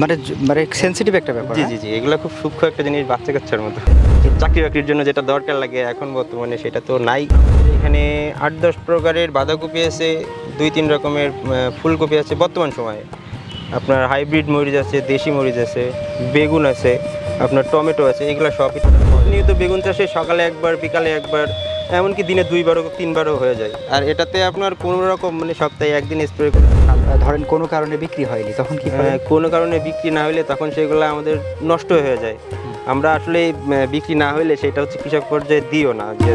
মানে মানে সেনসিটিভ একটা ব্যাপার জি হ্যাঁ? জি জি এগুলো খুব সূক্ষ্ম একটা জিনিস বাচ্চা কাচ্চার মতো। চাকরি বাকরির জন্য যেটা দরকার লাগে এখন বর্তমানে সেটা তো নাই। এখানে আট দশ প্রকারের বাঁধাকপি আছে দুই তিন রকমের ফুলকপি আছে বর্তমান সময়ে। আপনার হাইব্রিড মরিচ আছে দেশি মরিচ আছে বেগুন আছে আপনার টমেটো আছে এগুলো সবই নিয়মিত বেগুন চাষে সকালে একবার বিকালে একবার এমনকি দিনে দুইবারও তিনবারও হয়ে যায়। আর এটাতে আপনার কোনো রকম মানে সপ্তাহে একদিন স্প্রে করে ধরেন কোনো কারণে বিক্রি হয়নি তখন কি কোনো কারণে বিক্রি না হলে তখন সেগুলো আমাদের নষ্ট হয়ে যায়। আমরা আসলে বিক্রি না হলে সেটা হচ্ছে কৃষক পর্যায়ে দিও না যে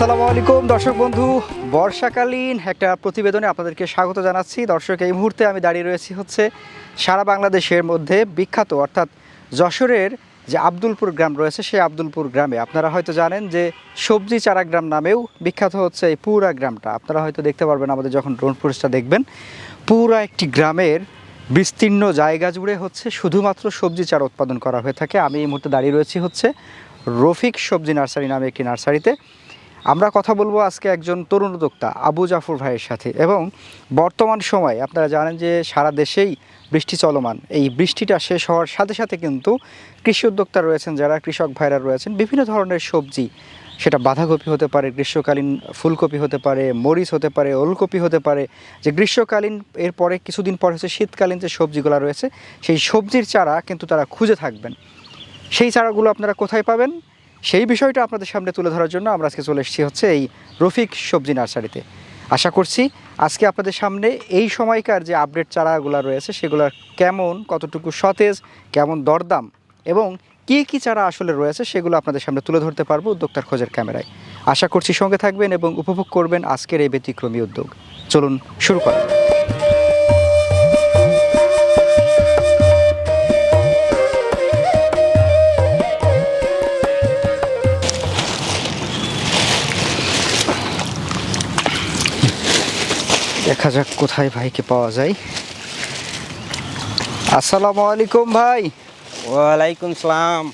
আসসালামু আলাইকুম, দর্শক বন্ধু। বর্ষাকালীন একটা প্রতিবেদনে আপনাদেরকে স্বাগত জানাচ্ছি। দর্শক, এই মুহূর্তে আমি দাঁড়িয়ে রয়েছি হচ্ছে সারা বাংলাদেশের মধ্যে বিখ্যাত, অর্থাৎ যশোরের যে আব্দুলপুর গ্রাম রয়েছে, সেই আব্দুলপুর গ্রামে। আপনারা হয়তো জানেন যে সবজি চারা গ্রাম নামেও বিখ্যাত হচ্ছে এই পুরা গ্রামটা। আপনারা হয়তো দেখতে পারবেন আমাদের যখন ড্রোন ফুটেজটা দেখবেন, পুরা একটি গ্রামের বিস্তীর্ণ জায়গা জুড়ে হচ্ছে শুধুমাত্র সবজি চারা উৎপাদন করা হয়ে থাকে। আমি এই মুহূর্তে দাঁড়িয়ে রয়েছি হচ্ছে রফিক সবজি নার্সারি নামে একটি নার্সারিতে। আমরা কথা বলব আজকে একজন তরুণ উদ্যোক্তা আবু জাফর ভাইয়ের সাথে এবং বর্তমান সময় আপনারা জানেন যে সারা দেশেই বৃষ্টি চলমান। এই বৃষ্টিটা শেষ হওয়ার সাথে সাথে কিন্তু কৃষি উদ্যোক্তা রয়েছেন যারা, কৃষক ভাইরা রয়েছেন, বিভিন্ন ধরনের সবজি। সেটা বাঁধাকপি হতে পারে, গ্রীষ্মকালীন ফুলকপি হতে পারে, মরিচ হতে পারে, ওলকপি হতে পারে। যে গ্রীষ্মকালীন, এরপরে কিছুদিন পর হচ্ছে শীতকালীন যে সবজিগুলো রয়েছে, সেই সবজির চারা কিন্তু তারা খুঁজে থাকবেন। সেই চারাগুলো আপনারা কোথায় পাবেন? সেই বিষয়টা আপনাদের সামনে তুলে ধরার জন্য আমরা আজকে চলে এসেছি হচ্ছে এই রফিক সবজি নার্সারিতে। আশা করছি আজকে আপনাদের সামনে এই সময়কার যে আপডেট চারাগুলো রয়েছে সেগুলোর কেমন, কতটুকু সতেজ, কেমন দরদাম এবং কী কী চারা আসলে রয়েছে সেগুলো আপনাদের সামনে তুলে ধরতে পারব উদ্যোক্তার খোঁজের ক্যামেরায়। আশা করছি সঙ্গে থাকবেন এবং উপভোগ করবেন আজকের এই ব্যতিক্রমী উদ্যোগ। চলুন শুরু করা দেখা যাক কোথায় ভাইকে পাওয়া যায়। আসসালামু আলাইকুম ভাই। ওয়ালাইকুম সালাম।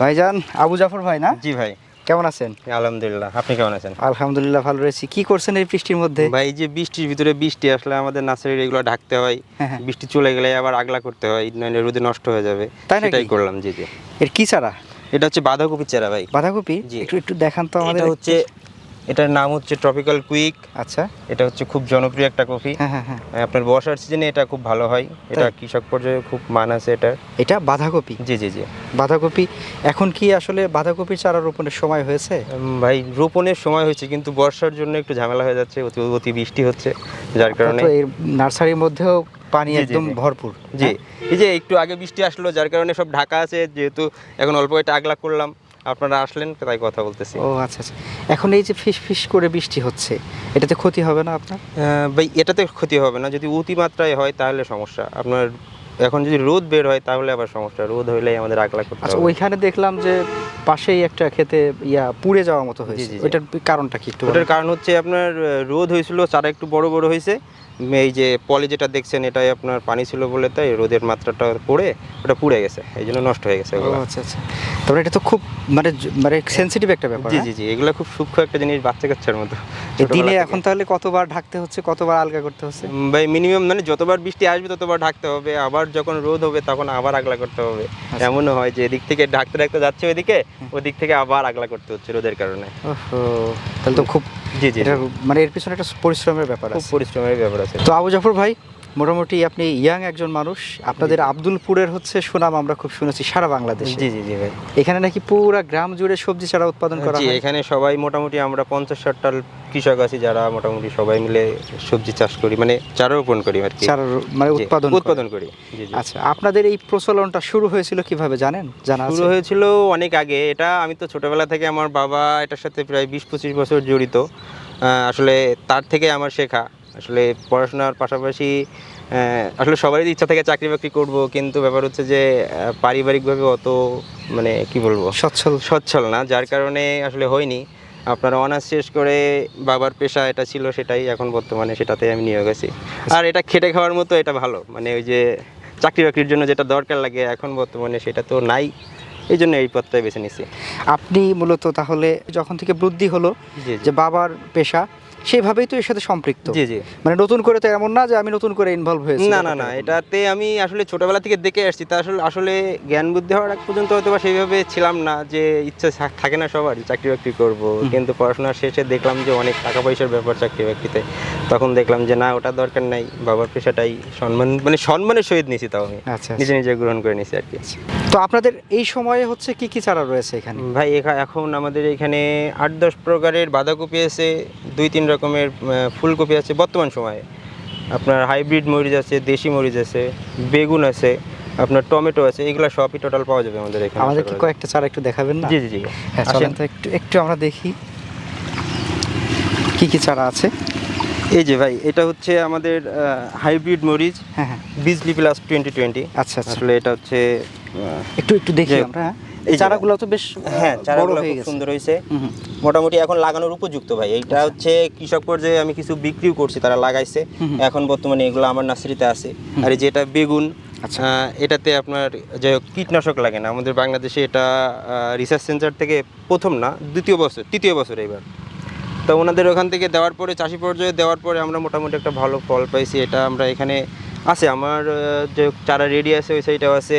ভাইজান আবু জাফর ভাই না? জি ভাই। কেমন আছেন? আলহামদুলিল্লাহ আপনি কেমন আছেন? আলহামদুলিল্লাহ ভালো রয়েছি। কি করছেন এই বৃষ্টির মধ্যে? ভাই এই যে বৃষ্টির ভিতরে বৃষ্টি আসলে আমাদের নার্সারির এগুলো ঢাকতে হয়। হ্যাঁ, হ্যাঁ। বৃষ্টি চলে গেলে আবার আগলা করতে হয় নইলে রোদে নষ্ট হয়ে যাবে। তাই? সেটাই করলাম জি জি। এর কি চারা? এটা হচ্ছে বাঁধাকপির চারা ভাই। বাঁধাকপি? জি। একটু একটু দেখান তো আমাদের এটা হচ্ছে এটার নাম হচ্ছে ট্রপিক্যাল কুইক আচ্ছা। এটা হচ্ছে খুব জনপ্রিয় একটা কফি। হ্যাঁ হ্যাঁ হ্যাঁ। আপনার বর্ষার সিজনে এটা খুব ভালো হয়। এটা কৃষক পর্যায়ে খুব মান আছে এটা এটা বাঁধাকপি? জি জি জি। বাঁধাকপি এখন কি আসলে বাঁধাকপির চারা রোপণের সময় হয়েছে? ভাই রোপণের সময় হয়েছে কিন্তু বর্ষার জন্য একটু ঝামেলা হয়ে যাচ্ছে অতি অতি বৃষ্টি হচ্ছে যার কারণে এই নার্সারির মধ্যেও পানি একদম ভরপুর জি? এই যে একটু আগে বৃষ্টি আসলো যার কারণে সব ঢাকা আছে যেহেতু এখন অল্প একটা আগলা করলাম আপনারা আসলেন তাই কথা বলতেছি। ও আচ্ছা আচ্ছা। এখন এই যে ফিস ফিস করে বৃষ্টি হচ্ছে এটাতে ক্ষতি হবে না আপনার? ভাই এটাতে ক্ষতি হবে না। যদি অতিমাত্রায় হয় তাহলে সমস্যা। আপনার এখন যদি রোদ বের হয় তাহলে আবার সমস্যা। রোদ হইলেই আমাদের আগলা করতে আচ্ছা ওইখানে দেখলাম যে পাশেই একটা খেতে ইয়া পুড়ে যাওয়ার মতো হয়েছে। ওইটার কারণটা কি একটু ওটার কারণ হচ্ছে আপনার রোদ হয়েছিল চারা একটু বড় বড় হয়েছে। এই যে পলি যেটা দেখছেন এটাই আপনার পানি ছিল বলে তাই রোদের মাত্রাটা পড়ে ওটা পুড়ে গেছে। এই জন্য নষ্ট হয়ে গেছে আচ্ছা আচ্ছা। তারপরে এটা তো খুব মানে মানে সেনসিটিভ একটা ব্যাপার জি হ্যাঁ? জি জি এগুলো খুব সূক্ষ্ম একটা জিনিস বাচ্চা কাচ্চার মতো দিনে এখন তাহলে কতবার ঢাকতে হচ্ছে কতবার আলগা করতে হচ্ছে? ভাই মিনিমাম মানে যতবার বৃষ্টি আসবে ততবার ঢাকতে হবে। আবার যখন রোদ হবে তখন আবার আগলা করতে হবে। আচ্ছা। এমনও হয় যে এদিক থেকে ঢাকতে ঢাকতে যাচ্ছে ওইদিকে ওদিক থেকে আবার আগলা করতে হচ্ছে রোদের কারণে। তাহলে তো খুব জি জি। মানে এর পিছনে একটা পরিশ্রমের ব্যাপার খুব আছে। পরিশ্রমের ব্যাপার আছে। তো আবু জাফর ভাই মোটামুটি আপনি ইয়াং একজন মানুষ আপনাদের আব্দুলপুরের হচ্ছে সুনাম আমরা খুব শুনেছি সারা বাংলাদেশে। জি জি জি ভাই। এখানে নাকি পুরা গ্রাম জুড়ে সবজি চারা উৎপাদন করা জি হয়? এখানে সবাই মোটামুটি আমরা পঞ্চাশ ষাটটা কৃষক আছি যারা মোটামুটি সবাই মিলে সবজি চাষ করি মানে চারা রোপণ করি আর কি। চারা মানে উৎপাদন উৎপাদন করি। জি জি। আচ্ছা আপনাদের এই প্রচলনটা শুরু হয়েছিল কীভাবে জানেন? জানা শুরু হয়েছিল অনেক আগে। এটা আমি তো ছোটবেলা থেকে আমার বাবা এটার সাথে প্রায় বিশ পঁচিশ বছর জড়িত। আহ, আসলে তার থেকে আমার শেখা। আসলে পড়াশোনার পাশাপাশি আসলে সবারই ইচ্ছা থাকে চাকরি বাকরি করব কিন্তু ব্যাপার হচ্ছে যে পারিবারিকভাবে অত মানে কি বলব? সচ্ছল। সচ্ছল না যার কারণে আসলে হয়নি। আপনার অনার্স শেষ করে বাবার পেশা এটা ছিল সেটাই এখন বর্তমানে সেটাতে আমি নিয়োগ আছি। আর এটা খেটে খাওয়ার মতো এটা ভালো মানে ওই যে চাকরি বাকরির জন্য যেটা দরকার লাগে এখন বর্তমানে সেটা তো নাই এই জন্য এই পথটাই বেছে নিছি আপনি মূলত তাহলে যখন থেকে বৃদ্ধি হলো যে বাবার পেশা সেইভাবেই তো এর সাথে সম্পৃক্ত। জি জি। মানে নতুন করে তো এমন না যে আমি নতুন করে ইনভলভ হয়েছি না না না এটাতে আমি আসলে ছোটবেলা থেকে দেখে আসছি। তা আসলে আসলে জ্ঞান বুদ্ধি হওয়ার আগ পর্যন্ত হয়তো বা সেইভাবে ছিলাম না যে ইচ্ছা থাকে না সবারই চাকরি বাকরি করব। কিন্তু পড়াশোনার শেষে দেখলাম যে অনেক টাকা পয়সার ব্যাপার চাকরি বাকরিতে। তখন দেখলাম যে না ওটা দরকার নাই। বাবার পেশাটাই সম্মান মানে সম্মানের সহিত নিছি তাও আমি। আচ্ছা নিজে নিজে গ্রহণ করে নিছি আর কি। তো আপনাদের এই সময়ে হচ্ছে কি কি চারা রয়েছে এখানে? ভাই এখন আমাদের এখানে আট দশ প্রকারের বাঁধাকপি আছে দুই তিন রকমের ফুলকপি আছে বর্তমান সময়ে। আপনার হাইব্রিড মরিচ আছে দেশি মরিচ আছে বেগুন আছে আপনার টমেটো আছে এগুলো সবই টোটাল পাওয়া যাবে আমাদের এখানে। আমাদের কি কয়েকটা চারা একটু দেখাবেন না? জি জি জি। হ্যাঁ চলেন তো একটু একটু আমরা দেখি কি কি চারা আছে। এই যে ভাই এটা হচ্ছে আমাদের হাইব্রিড মরিচ হ্যাঁ হ্যাঁ। বিজলি প্লাস টোয়েন্টি টোয়েন্টি আচ্ছা আচ্ছা। আসলে এটা হচ্ছে একটু একটু দেখি আমরা হ্যাঁ। এই চারাগুলো তো বেশ হ্যাঁ চারাগুলো খুব সুন্দর হয়েছে। মোটামুটি এখন লাগানোর উপযুক্ত ভাই। এইটা হচ্ছে কৃষক পর্যায়ে আমি কিছু বিক্রিও করছি তারা লাগাইছে। এখন বর্তমানে এগুলো আমার নার্সারিতে আছে। আর যেটা বেগুন আচ্ছা। এটাতে আপনার যে কীটনাশক লাগে না। আমাদের বাংলাদেশে এটা রিসার্চ সেন্টার থেকে প্রথম না দ্বিতীয় বছর তৃতীয় বছর এবার তো ওনাদের ওখান থেকে দেওয়ার পরে চাষি পর্যায়ে দেওয়ার পরে আমরা মোটামুটি একটা ভালো ফল পাইছি। এটা আমরা এখানে আছে। আমার যে চারা রেডি আছে ওই সাইডটাও আছে।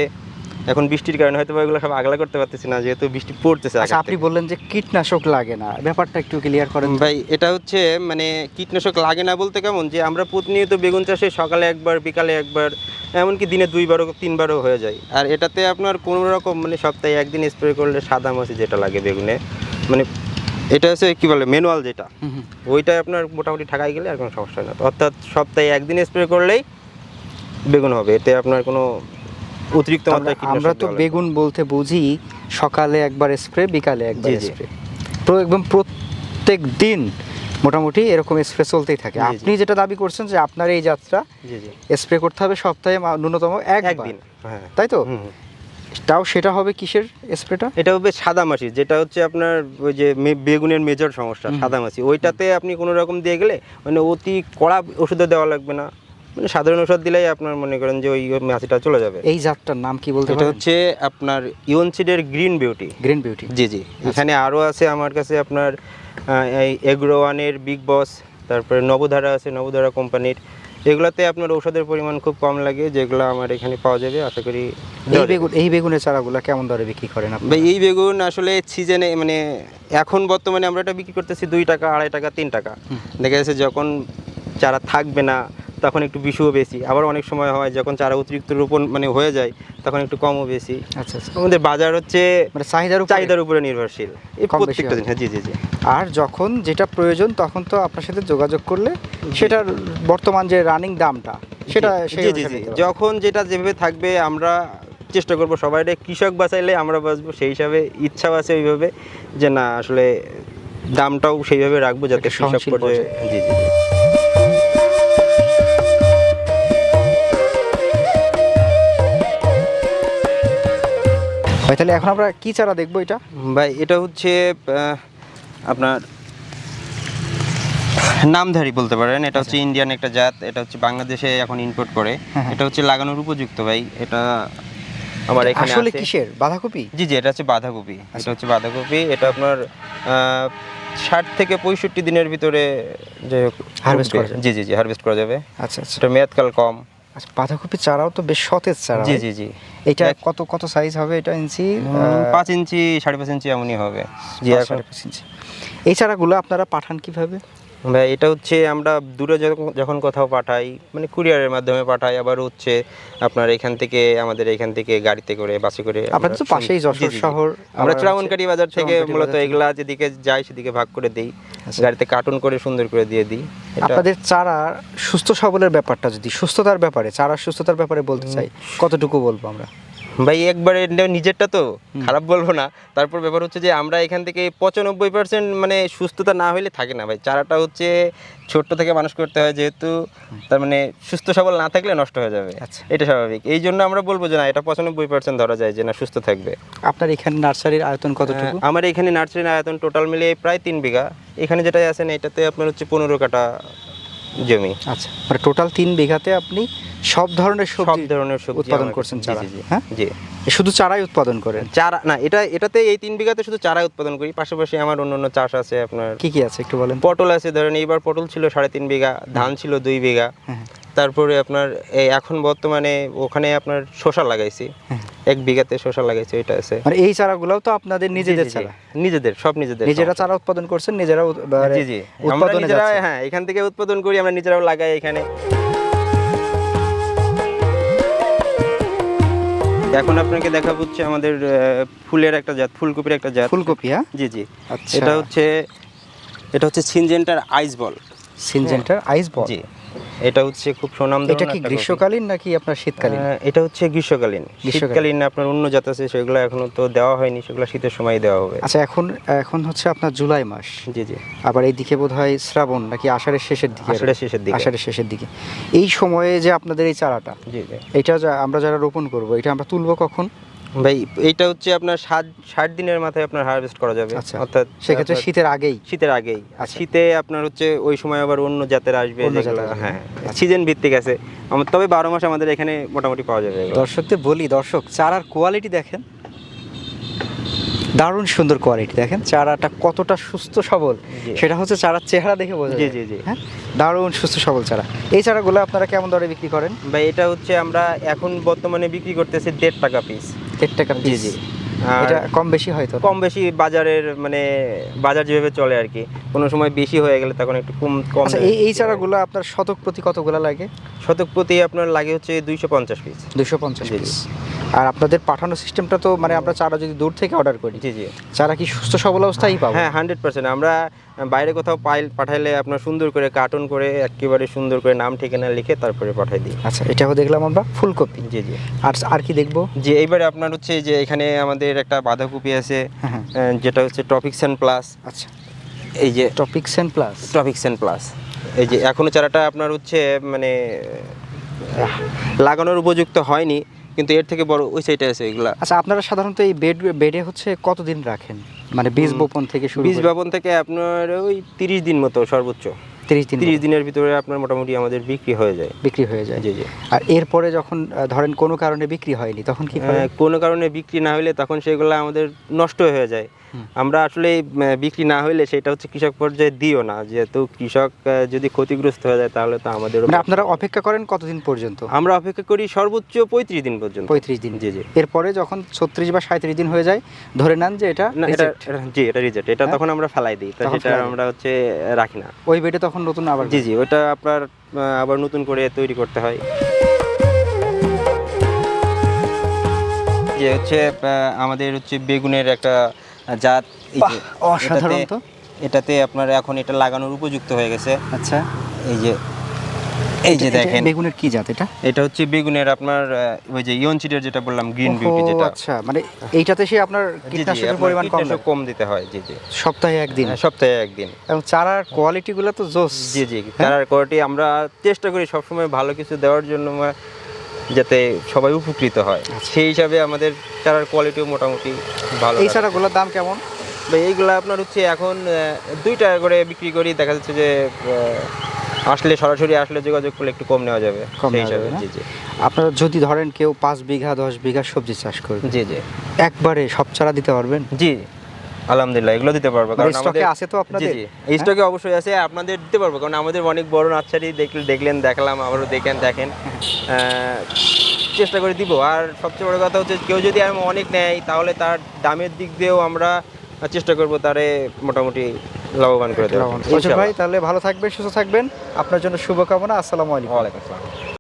এখন বৃষ্টির কারণে হয়তো এগুলো সব আগলা করতে পারতেছি না যেহেতু বৃষ্টি পড়তেছে আচ্ছা আপনি বললেন যে কীটনাশক লাগে না ব্যাপারটা একটু ক্লিয়ার করেন ভাই এটা হচ্ছে মানে কীটনাশক লাগে না বলতে কেমন? যে আমরা প্রতিনিয়ত বেগুন চাষে সকালে একবার বিকালে একবার এমনকি দিনে দুইবারও তিনবারও হয়ে যায়। আর এটাতে আপনার কোনো রকম মানে সপ্তাহে একদিন স্প্রে করলে সাদা মাছি যেটা লাগে বেগুনে মানে এটা হচ্ছে কী বলে ম্যানুয়াল যেটা। ওইটা আপনার মোটামুটি ঠাকাই গেলে আর কোনো সমস্যা হয় না অর্থাৎ সপ্তাহে একদিন স্প্রে করলেই বেগুন হবে এতে আপনার কোনো অতিরিক্ত আমরা- তো। বেগুন বলতে বুঝি সকালে একবার স্প্রে বিকালে একবার। স্প্রে তো একদম প্রত্যেক দিন মোটামুটি এরকম স্প্রে চলতেই থাকে। আপনি যেটা দাবি করছেন যে আপনার এই যাত্রা স্প্রে করতে হবে সপ্তাহে ন্যূনতম একবার একদিন হ্যাঁ তাই তো। তাও সেটা হবে কিসের স্প্রেটা এটা হবে সাদা মাছি যেটা হচ্ছে আপনার ওই যে বেগুনের মেজর সমস্যা। সাদা মাছি ওইটাতে আপনি কোনো রকম দিয়ে গেলে মানে অতি কড়া ওষুধও দেওয়া লাগবে না মানে সাধারণ ওষুধ দিলেই আপনার মনে করেন যে ওই মাছিটা চলে যাবে। এই জাতটার নাম কি বলতে এটা হচ্ছে আপনার ইউনসিডের গ্রিন বিউটি। Green beauty. জি জি। এখানে আরও আছে আমার কাছে আপনার এই এগ্রো ওয়ানের বিগ বস তারপরে নবধারা আছে নবধারা কোম্পানির। এগুলাতে আপনার ঔষধের পরিমাণ খুব কম লাগে যেগুলো আমার এখানে পাওয়া যাবে আশা করি এই বেগুন এই বেগুনের চারাগুলো কেমন দরে বিক্রি করেন আপনি ভাই এই বেগুন আসলে সিজনে মানে এখন বর্তমানে আমরা এটা বিক্রি করতেছি দুই টাকা আড়াই টাকা তিন টাকা। দেখা যাচ্ছে যখন চারা থাকবে না তখন একটু বিষুও বেশি। আবার অনেক সময় হয় যখন চারা অতিরিক্ত রোপণ মানে হয়ে যায় তখন একটু কমও বেশি। আচ্ছা আচ্ছা। আমাদের বাজার হচ্ছে মানে চাহিদার চাহিদার উপরে নির্ভরশীল। প্রত্যেকটা হয়। জিনিস জি জি জি। আর যখন যেটা প্রয়োজন তখন তো আপনার সাথে যোগাযোগ করলে সেটার বর্তমান যে রানিং দামটা সেটা জি জি জি যখন যেটা যেভাবে থাকবে আমরা চেষ্টা করব সবাই কৃষক বাঁচাইলে আমরা বাঁচবো সেই হিসাবে ইচ্ছাও আছে ওইভাবে যে না আসলে দামটাও সেইভাবে রাখব যাতে কৃষক সহনশীল পর্যায়ে জি জি। ভাই তাহলে এখন আমরা কি চারা দেখব এটা? ভাই এটা হচ্ছে আপনার নামধারী বলতে পারেন। এটা হচ্ছে ইন্ডিয়ান একটা জাত এটা হচ্ছে বাংলাদেশে এখন ইম্পোর্ট করে। আচ্ছা। হ্যাঁ, হ্যাঁ। এটা হচ্ছে লাগানোর উপযুক্ত ভাই। এটা আমার এখানে আসলে কিসের? বাঁধাকপি? জি জি এটা হচ্ছে বাঁধাকপি। আচ্ছা। এটা হচ্ছে বাঁধাকপি। এটা আপনার ষাট থেকে পঁয়ষট্টি দিনের ভিতরে যে Harvest করা। জি জি জি হারভেস্ট করা যাবে। আচ্ছা আচ্ছা। সেটা মেয়াদকাল কম। আচ্ছা বাঁধাকপি চারাও তো বেশ সতেজ চারা জি জি জি। এটা কত কত সাইজ হবে এটা ইঞ্চি? পাঁচ ইঞ্চি সাড়ে পাঁচ ইঞ্চি এমনই হবে। জি সাড়ে পাঁচ ইঞ্চি। এই চারাগুলো আপনারা পাঠান কীভাবে? ভাই এটা হচ্ছে আমরা দূরে যখন- কোথাও পাঠাই মানে কুরিয়ারের মাধ্যমে পাঠাই আবার হচ্ছে আপনার এখান থেকে আমাদের এখান থেকে গাড়িতে করে বাসে করে আপনাদের তো পাশেই যশোর। শহর, আমরা চুরামনকারী বাজার থেকে মূলত এগুলা যেদিকে যাই সেদিকে ভাগ করে দিই। আচ্ছা। গাড়িতে কার্টুন করে সুন্দর করে দিয়ে দিই। আপনাদের চারা সুস্থ সবলের ব্যাপারটা যদি সুস্থতার ব্যাপারে চারা সুস্থতার ব্যাপারে বলতে চাই কতটুকু বলব আমরা? ভাই একবারে নিজেরটা তো খারাপ বলব না। তারপর ব্যাপার হচ্ছে যে আমরা এখান থেকে পঁচানব্বই পার্সেন্ট মানে সুস্থতা না হলে থাকে না ভাই। চারাটা হচ্ছে ছোট্ট থেকে মানুষ করতে হয় যেহেতু তার মানে সুস্থ সবল না থাকলে নষ্ট হয়ে যাবে। আচ্ছা। এটা স্বাভাবিক। এই জন্য আমরা বলব যে না এটা পঁচানব্বই পার্সেন্ট ধরা যায় যে না সুস্থ থাকবে। আপনার এখানে নার্সারির আয়তন কতটুকু? আমার এখানে নার্সারির আয়তন টোটাল মিলে প্রায় তিন বিঘা। এখানে যেটা আছেন এটাতে আপনার হচ্ছে পনেরো কাটা জমি। আচ্ছা মানে টোটাল তিন বিঘাতে আপনি সব ধরনের সব ধরনের সবজি উৎপাদন করছেন চারা। জি। হ্যাঁ? জি। শুধু চারাই উৎপাদন করেন? চারা না এটা এটাতে এই তিন বিঘাতে শুধু চারাই উৎপাদন করি। পাশাপাশি আমার অন্য অন্য চাষ আছে আপনার। কি কি আছে একটু বলেন? পটল আছে ধরেন এইবার পটল ছিল সাড়ে তিন বিঘা ধান ছিল দুই বিঘা। হ্যাঁ। তারপরে আপনার এই এখন বর্তমানে ওখানে আপনার শসা লাগাইছি। হ্যাঁ। এক বিঘাতে শসা লাগাইছি ওইটা আছে। মানে এই চারাগুলোও তো আপনাদের নিজেদের। চারা? নিজেদের সব নিজেদের নিজেরা চারা উৎপাদন করছেন নিজেরা মানে জি জি। আমরা নিজেরা হ্যাঁ এখান থেকে উৎপাদন করি আমরা নিজেরাও লাগাই এখানে। এখন আপনাকে দেখা হচ্ছে আমাদের ফুলের একটা জাত ফুলকপির একটা জাত। ফুলকপি হ্যাঁ? জি জি। আচ্ছা। এটা হচ্ছে এটা হচ্ছে সিনজেন্টার আইস বল। সিনজেন্টার আইস বল? জি। এটা হচ্ছে খুব সুনাম এটা কি গ্রীষ্মকালীন নাকি আপনার শীতকালীন? এটা হচ্ছে গ্রীষ্মকালীন। শীতকালীন আপনার অন্য জাত আছে সেগুলো এখনও তো দেওয়া হয়নি সেগুলো শীতের সময় দেওয়া হবে। আচ্ছা এখন এখন হচ্ছে আপনার জুলাই মাস। জি জি। আবার এইদিকে বোধ হয় শ্রাবণ নাকি আষাঢ়ের শেষের দিকে? আষাঢ়ের শেষের দিকে। আষাঢ়ের শেষের দিকে। এই সময়ে যে আপনাদের এই চারাটা জি জি। এটা আমরা যারা রোপণ করব এটা আমরা তুলবো কখন? ভাই এইটা হচ্ছে আপনার ষাট ষাট দিনের মাথায় আপনার হারভেস্ট করা যাবে। আচ্ছা অর্থাৎ সেক্ষেত্রে শীতের আগেই? শীতের আগেই। আর আচ্ছা। শীতে আপনার হচ্ছে ওই সময় আবার অন্য জাতের আসবে। হ্যাঁ। সিজন ভিত্তিক আছে। আমার তবে বারো মাস আমাদের এখানে মোটামুটি পাওয়া যাবে। দর্শকদের বলি দর্শক চারার কোয়ালিটি দেখেন। দারুণ সুন্দর কোয়ালিটি দেখেন চারাটা কতটা সুস্থ সবল। সেটা হচ্ছে চারার চেহারা দেখে বোঝা জি, জি, জি। হ্যাঁ? দারুণ সুস্থ সবল চারা। এই চারাগুলো আপনারা কেমন দরে বিক্রি করেন? ভাই এটা হচ্ছে আমরা এখন বর্তমানে বিক্রি করতেছি দেড় টাকা পিস দেড় টাকা জি জি। এটা কম বেশি হয়তো কম বেশি বাজারের মানে বাজার যেভাবে চলে আর কি। কোনো সময় বেশি হয়ে গেলে তখন একটু কম কম আচ্ছা এই এই চারাগুলো আপনার শতক প্রতি কতগুলো লাগে? শতক প্রতি আপনার লাগে হচ্ছে দুইশো পঞ্চাশ পিস দুশো পঞ্চাশ। পিস আর আপনাদের পাঠানো সিস্টেমটা তো মানে আমরা চারা যদি দূর থেকে অর্ডার করি জি জি। চারা কি সুস্থ সবল অবস্থায় পাবো? হ্যাঁ হান্ড্রেড পার্সেন্ট আমরা বাইরে কোথাও পাইল পাঠাইলে আপনার সুন্দর করে কার্টুন করে একেবারে সুন্দর করে নাম ঠিকানা লিখে তারপরে পাঠাই দিই। আচ্ছা এটাও দেখলাম আমরা ফুলকপি। জি জি। আর আর কি দেখব? যে এইবারে আপনার হচ্ছে যে এখানে আমাদের একটা বাঁধাকপি আছে হ্যাঁ হ্যাঁ। যেটা হচ্ছে টপিক্সেন প্লাস আচ্ছা। এই যে টপিক্সেন প্লাস টপিক্সেন প্লাস এই যে এখনও চারাটা আপনার হচ্ছে মানে লাগানোর উপযুক্ত হয়নি কিন্তু এর থেকে বড় ওই সাইডে আছে এগুলা। আচ্ছা আপনারা সাধারণত এই বেড বেডে হচ্ছে কতদিন রাখেন? মানে বীজ বপন থেকে শুরু বীজ বপন থেকে আপনার ওই তিরিশ দিন মতো সর্বোচ্চ। তিরিশ দিন তিরিশ দিনের ভিতরে আপনার মোটামুটি আমাদের বিক্রি হয়ে যায়। বিক্রি হয়ে যায়। জি জি। আর এরপরে যখন ধরেন কোনো কারণে বিক্রি হয়নি তখন কি করেন? কোনো কারণে বিক্রি না হলে তখন সেগুলো আমাদের নষ্ট হয়ে যায়। আমরা আসলে বিক্রি না হলে সেটা হচ্ছে কৃষক পর্যায়ে দিও না। যেহেতু কৃষক যদি ক্ষতিগ্রস্ত হয়ে যায় তাহলে তো আমাদের মানে আপনারা অপেক্ষা করেন কতদিন পর্যন্ত? আমরা অপেক্ষা করি সর্বোচ্চ পঁয়ত্রিশ দিন পর্যন্ত। পঁয়ত্রিশ দিন। জি জি। এরপরে যখন ছত্রিশ বা সাঁত্রিশ দিন হয়ে যায় ধরে নেন যে এটা এটা জি এটা রিজেক্ট এটা হ্যাঁ? তখন আমরা ফেলাই দিই তা সেটা আমরা হচ্ছে রাখি না। ওই বেডে তখন নতুন আবার জি জি ওটা আপনার আবার নতুন করে তৈরি করতে হয়। যে হচ্ছে আমাদের হচ্ছে বেগুনের একটা যে অসাধারণ এটাতে- তো। এটাতে আপনার এখন এটা লাগানোর উপযুক্ত হয়ে গেছে। আচ্ছা। এই যে এই যে দেখেন। বেগুনের কি জাত এটা? এটা হচ্ছে বেগুনের আপনার ওই যে ইয়নচিটের যেটা বললাম গ্রিন বিউটি যেটা। আচ্ছা মানে এইটাতে সে আপনার কীটনাশকের পরিমাণ কম। কম দিতে হয় জি জি। সপ্তাহে একদিন? হ্যাঁ, সপ্তাহে একদিন। এবং চারার কোয়ালিটি গুলো তো জোস। জি জি হ্যাঁ? চারার কোয়ালিটি আমরা চেষ্টা করি সবসময় ভালো কিছু দেওয়ার জন্য। যাতে সবাই উপকৃত হয়। সেই হিসাবে আমাদের চারার কোয়ালিটিও মোটামুটি ভালো এই চারাগুলোর দাম কেমন? এইগুলো আপনার হচ্ছে এখন দুই টাকা করে বিক্রি করি দেখা যাচ্ছে যে আসলে সরাসরি আসলে যোগাযোগ করলে একটু কম নেওয়া যাবে। কম সেই নেওয়া যাবে হিসাবে? জি জি। আপনারা যদি ধরেন কেউ পাঁচ বিঘা দশ বিঘা সবজি চাষ করবে জি জি। একবারে সব চারা দিতে পারবেন? জি। আলহামদুলিল্লাহ এগুলো দিতে পারব। কারণ আমাদের আছে তো আপনাদের? এই স্টকে অবশ্যই আছে আপনাদের দিতে পারব কারণ আমাদের অনেক বড় নার্সারি দেখলে দেখলেন দেখালাম আবারও দেখেন দেখেন। চেষ্টা করে দিব। আর সবচেয়ে বড় কথা হচ্ছে কেউ যদি আমি অনেক নেয় তাহলে তার দামের দিক দিয়েও আমরা চেষ্টা করব তারে মোটামুটি লাভবান করে অশোক ভাই তাহলে ভালো থাকবেন সুস্থ থাকবেন। আপনার জন্য শুভকামনা আসসালামু আলাইকুম। ওয়ালাইকুম আসসালাম।